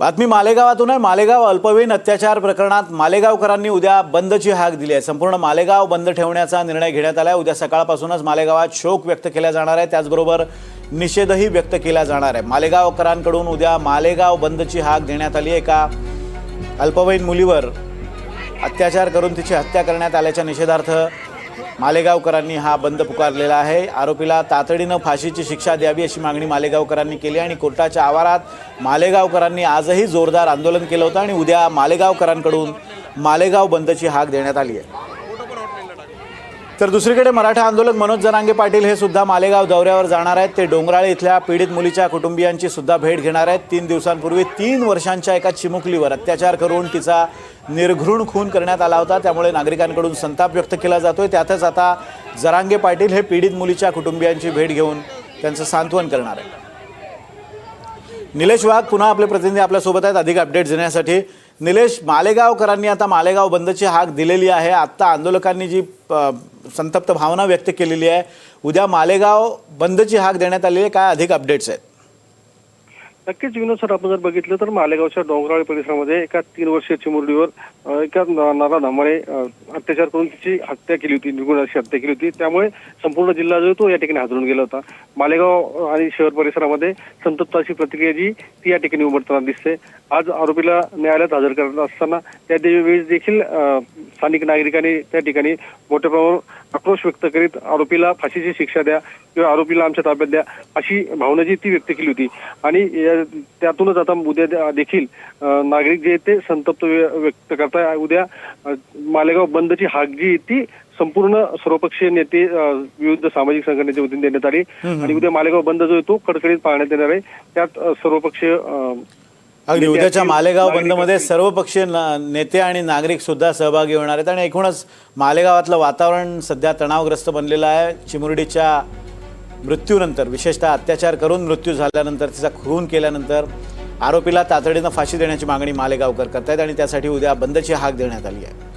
बातमी मालेगावातून आहे. मालेगाव अल्पवयीन अत्याचार प्रकरणात मालेगावकरांनी उद्या बंदची हाक दिली आहे. संपूर्ण मालेगाव बंद ठेवण्याचा निर्णय घेण्यात आला आहे उद्या सकाळपासूनच मालेगावात शोक व्यक्त केला जाणार आहे. त्याचबरोबर निषेधही व्यक्त केला जाणार आहे. मालेगावकरांकडून उद्या मालेगाव बंदची हाक देण्यात आली आहे. एका अल्पवयीन मुलीवर अत्याचार करून तिची हत्या करण्यात आल्याच्या निषेधार्थ मालेगावकरांनी हा बंद पुकारलेला आहे. आरोपीला तातडीनं फाशीची शिक्षा द्यावी अशी मागणी मालेगावकरांनी केली आणि कोर्टाच्या आवारात मालेगावकरांनी आजही जोरदार आंदोलन केलं होतं आणि उद्या मालेगावकरांकडून मालेगाव बंदची हाक देण्यात आली आहे. तर दुसरीकडे मराठा आंदोलक मनोज जरांगे पाटील हे सुद्धा मालेगाव दौऱ्यावर जाणार आहेत. ते डोंगराळे इथल्या पीडित मुलीच्या कुटुंबियांची सुद्धा भेट घेणार आहेत. तीन दिवसांपूर्वी तीन वर्षांच्या एका चिमुकलीवर अत्याचार करून तिचा निर्घृण खून करण्यात आला होता. त्यामुळे नागरिकांकडून संताप व्यक्त केला जातोय. त्यातच आता जरांगे पाटील हे पीडित मुलीच्या कुटुंबियांची भेट घेऊन त्यांचं सांत्वन करणार आहे निलेश वाघ पुन्हा आपले प्रतिनिधी आपल्यासोबत आहेत. अधिक अपडेट देण्यासाठी निलेश मालेगावकरांनी आता मालेगाव बंदची हाक दिलेली आहे. आत्ता आंदोलकांनी जी संतप्त भावना व्यक्त केलेली आहे उद्या मालेगाव बंदची हाक देण्यात आलेली आहे. काय अधिक अपडेट्स आहेत? नक्कीच विनोद सर आपण जर बघितलं तर मालेगावच्या डोंगराळी परिसरामध्ये एका तीन वर्षीय चिमुरडीवर एका नारा नराधमाने अत्याचार करून तिची हत्या केली होती निर्गुण अशी हत्या केली होती. त्यामुळे संपूर्ण जिल्हा जो तो या ठिकाणी हादरून गेला होता. मालेगाव आणि शहर परिसरामध्ये संतप्त अशी प्रतिक्रिया जी ती या ठिकाणी उमटताना दिसते. आज आरोपीला न्यायालयात हजर करत असताना त्या दे- वेळेस देखील स्थानिक नागरिकांनी त्या ठिकाणी मोठ्या प्रमाणावर आक्रोश व्यक्त करीत आरोपीला फाशीची शिक्षा द्या किंवा आरोपीला आमच्या ताब्यात द्या अशी भावना जी ती व्यक्त केली होती. आणि त्यातूनच आता उद्या देखील नागरिक जे ते संतप्त व्य- व्यक्त करताय. उद्या मालेगाव बंदची हाक जी आहे ती संपूर्ण सर्वपक्षीय नेते विविध सामाजिक संघटनेच्या वतीने देण्यात आली. आणि उद्या मालेगाव बंद जो आहे तो कडकडीत पाळण्यात येणार आहे. त्यात सर्वपक्षीय अगदी उद्याच्या मालेगाव बंदमध्ये. सर्वपक्षीय न- नेते आणि नागरिक सुद्धा सहभागी होणार आहेत आणि एकूणच मालेगावातलं वातावरण सध्या तणावग्रस्त बनलेलं आहे चिमुरडीच्या मृत्यूनंतर विशेषतः अत्याचार करून मृत्यू झाल्यानंतर तिचा खून केल्यानंतर आरोपीला तातडीनं फाशी देण्याची मागणी मालेगावकर करतायत आणि त्यासाठी उद्या बंदची हाक देण्यात आली आहे